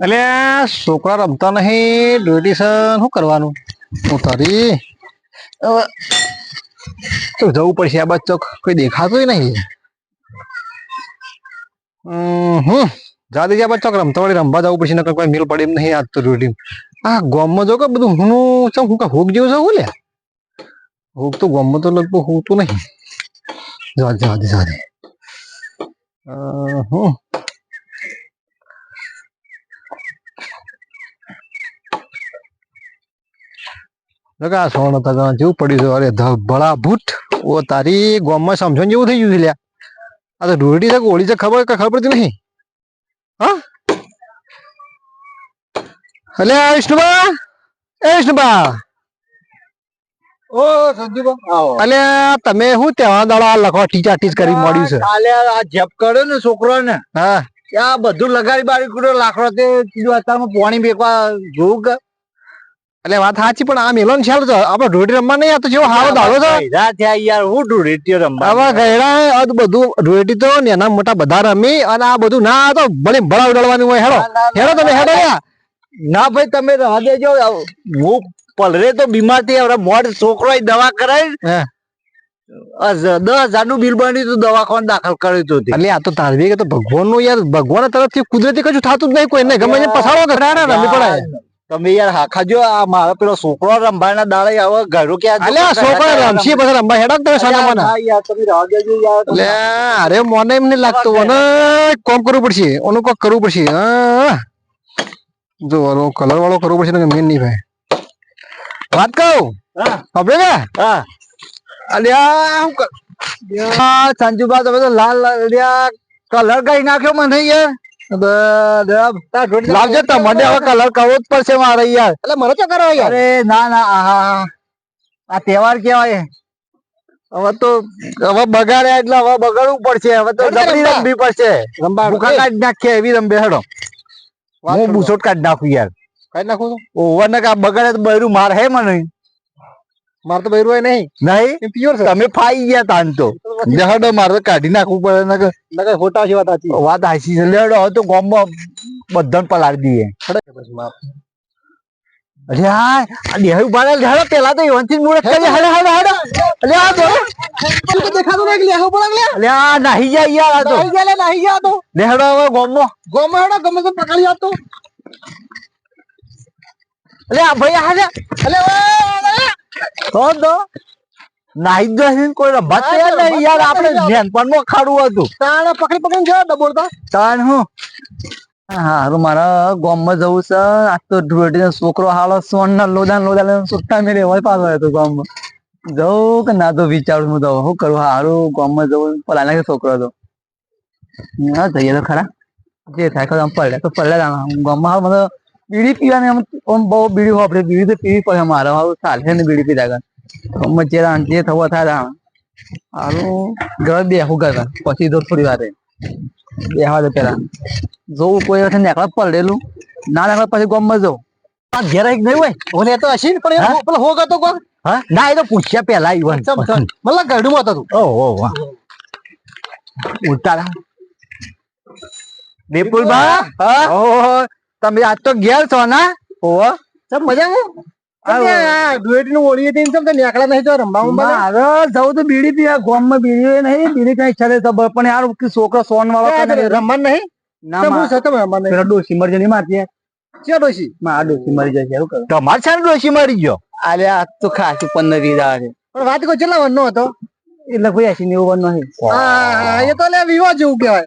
એટલે છોકરા રમતા નહીં ડ્યુટીશન શું કરવાનું? હું તારી તો જવું પડશે આ બાજુ ચોક. કોઈ દેખાતું નહીં. હમ જા દેજે આ બાજુ ચોક રમતા વળી રમવા જવું પડશે, નકર કોઈ મેલ પડે એમ નહીં આજ તો ડ્યુટી આ ગોમમાં જો કે બધું હું ચમ હું કા હુક જેવું હું લે હુક તો ગોમમાં તો લગભગ હોતું નહીં. જા જા દે, જા હમ. લગા સોણ તગણ જેવું પડ્યું છે. અરે ધબળા ભૂટ ઓ તારી ગોમમાં સમજણ જેવું થઈ ગયું છે લ્યા. આ તો ઢોરડી છે ઓળી છે ખબર કે ખબર પડતી નહીં હા? હલે વિષ્ણુબા? એ વિષ્ણુબા? ઓ સંજુબા. અલે તમે શું તહેવાર દાડા લખવા ટીચા ટીચ કરી મોડ્યું છે? કાલે આ જપ કર્યો ને છોકરો ને હા બધું લગાડી બારી કર્યો લાકડો તે અત્યારમાં પાણી બેકવા જોવું એટલે વાત સાચી પણ આ મેલો ખ્યાલ છે આપડે ઢોરડી રમવા નહીં આ તો જેવો હારો દાડો છે. થયા યાર હું ઢૂંઢી રમવા આવા ગયડા બધું ઢોરડી તો એના મોટા બધા રમી અને આ બધું ના તો ભલે ભળા ઉડાડવાની હોય હેડો. હેડો તમે હેડો ના. ભાઈ તમે રવા દેજો. હું પલરે તો બીમાર થઈ હવે મોડ છોકરો દવા કરાવી. દસ હજારનું બિલ બન્યું હતું દવાખાને દાખલ કર્યું હતું એટલે આ તો તારવી કે તો ભગવાનનું યાર ભગવાન તરફથી કુદરતી કશું થતું જ નહીં કોઈ ને ગમે પસાડો કે ના ના રમી પડાય. તમે યાર હાખા જો આ મારો પેલો છોકરો રંભાના દાડે આવે ઘરો ક્યાં અલે છોકરા રમશી પછી રમવા હેડક તમે સાના મને. યાર તમે રહા દેજો યાર લે અરે મને એમ નહીં લાગતું. મને કોમ કરવું પડશે. ઓનું કોક કરવું પડશે. હા. જો ઓલો કલર વાળો કરવો પડશે ને મેન નહીં ભાઈ. વાત કહું હા. હવે ને હા. અલ્યા હું સંજુબા તમે તો લાલ કલર કઈ નાખ્યો મને યાર. લાવજો મને હવે કલર કરવો જ પડશે મારે યાર. એટલે મને તો કરો યાર. અરે ના ના આ તહેવાર કેવાય હવે તો હવે બગાડ્યા એટલે હવે બગાડવું પડશે. હવે તો જબરી રમવી પડશે. રંબા ભૂખા કાઢી નાખીએ એવી રમબે હેડો. હું બુસોટ કાઢી નાખું યાર. કાઢી નાખું ઓવર ને કા બગાડે તો બૈરું માર હે મને. મારે તો બૈરું નહીં. નહીં? પ્યોર છે. તમે ફાઈ ગયા તાન તો. હેડો મારે તો કાઢી નાખવું પડે ને નકર ખોટા છે વાત સાચી. વાત હાસી છે. લેડો હવે તો ગામમાં બધાને પલાળી દઈએ. અરે હા આ દેહ ઊભા હેડો પેલા તો એવનથી મુરત કરી. હેડો હેડો હેડો. અરે આ જો દેખાતું નહીં લે હું પણ અરે આ નાહી જાય યાર આ તો. નાહી ગયા નાહી ગયા તો. લે હેડો હવે ગામમાં. ગોમ હેડો ગમે તે પકડી આપતો. અરે આ ભાઈ આ તો તો નાહી જ જશે ને કોઈ રમત નહીં. યાર આપણે તૈયાર. ખાડું હતું. તાણે પકડી પકડીને જવા ડબોળતા તાન હું? હારું મારા ગામમાં જવું છે. આજ તો ઢોરટીનો છોકરો હાલો સોન ના લોદા લોદા સુટ્ટા મેળે હોય પાછો ગામ ગામમાં. જવું કે ના તો વિચારું હું તો શું કરું? હારું ગામમાં જવું પલા નાખે છોકરો તો હા જઈએ તો ખરા. જે થાય ખરા પડે તો પડે ગામમાં હાલ મને બીડી પીવાની આમ આમ બહુ બીડી વાપરે બીડી તો પીવી પડે મારે હારું ચાલશે ને બીડી પીધા કર. અમે જે જે થવા થાય હારું ઘર બેહું કરતા પછી તો થોડી વાર. બેહવા દે પેલા. જોવું કોઈ વખત નેકળા પડેલું. ના નેકળા પછી ગામમાં જવું આ ઘેર એક નહીં હોય? ઓલે તો હશે ને પણ પેલો હોગ હતો કોક હા? ના એ તો પૂછ્યા પેલા ઈવન મતલબ ગઢું હતો તું. ઓહો વાહ ઉતારા. વિપુલબા હા? તમે આજ તો ઘેર છો ના? ઓહો સબ મજા યાર છોકરો સોન વાળો રમવા નહીં? છે ડોશી મરી જાય મારતી ક્યાં ડોશી? માં ડોસી મરી જાય છે એવું તમારે છે ડોશી મરી ગયો? અરે આ તો ખાસી પંદર વીસ આવે છે પણ વાત કોઈ કેટલા વાર નો હતો? એટલે કોઈ એસી નેવું વાર નહીં હા એ તો લે વિવાહ જેવું કહેવાય.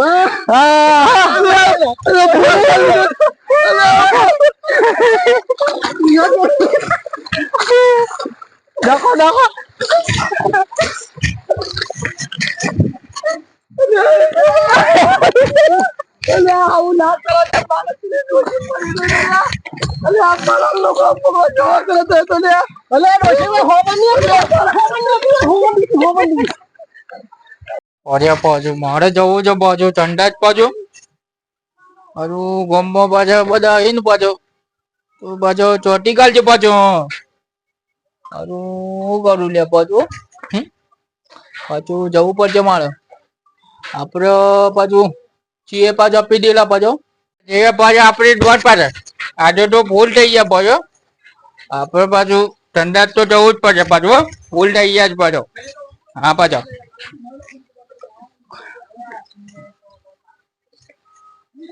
લાગે છે ના વિવાજો ના કહેવાય છે. ના ના વિવાજ જેવું ના કહેવાય ઉભારો વાત છો તો શું વાત ઉભારો ઉભારો લ્યો આ લકડી લા લકડી તો વચ્ચે સાઈડ સાઈડ મેલો લ્યો, લ્યો. પેલા લકડી મેલો ઉભારો, ઉભારો. અરે પતો બાબા ટેપ ઉભારો ઉભારો ઓહો હા હા હા યાર અરે કરે તો એ બધું અરે લોલાઈ લે બધો અરે લોલાઈ લે નાખો નાખો આવું ના કરો અલે આ મારા લોકો પકડો જવા કરે તો તો લે અલે ડોશી ભાઈ અરે પાછું મારે જવું છે પાછું ઠંડા જ પાછું અરું ગમમાં પાછા બધા આવીને પાછો તો પાછો ચોટી કાલ છે પાછો અરું હું કરું લે પાછું હમ? પાછું જવું પડશે મારે આપડે પાછું ચીએ પાછું આપી દેલા પાછો એ પાછા આપણી દોડ પાછળ આજે તો ફૂલ થઈ ગયા પાછો આપડે પાછું ઠંડા જ તો જવું જ પડશે પાછું હો. ફૂલ થઈ ગયા જ પાછો હા પાછો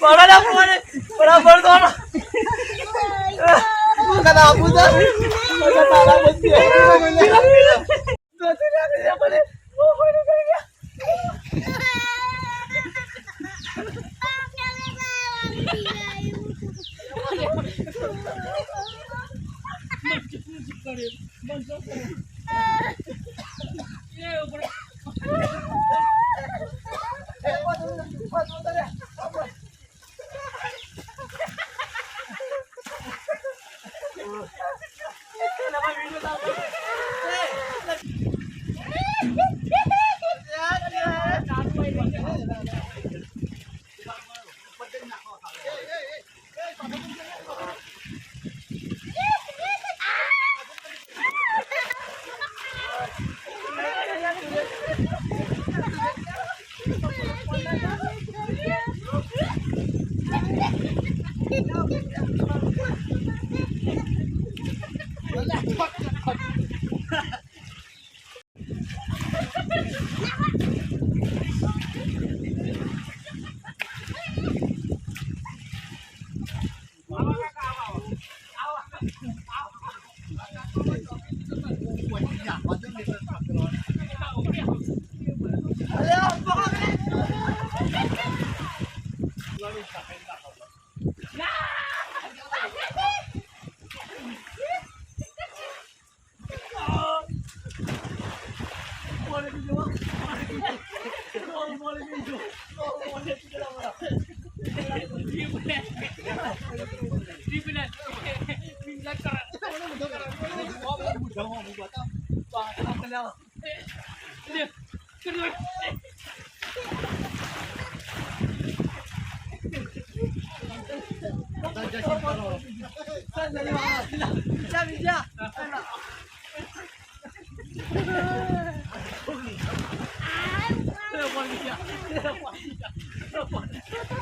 Para la muerte, para perdona. Para la puta. Fuck. Triple net. Triple net. Minlag ka 然后我们把它把它干了。兄弟，兄弟，哎，大家，站着就好了，下面下，站着。哎，我的天，我的天。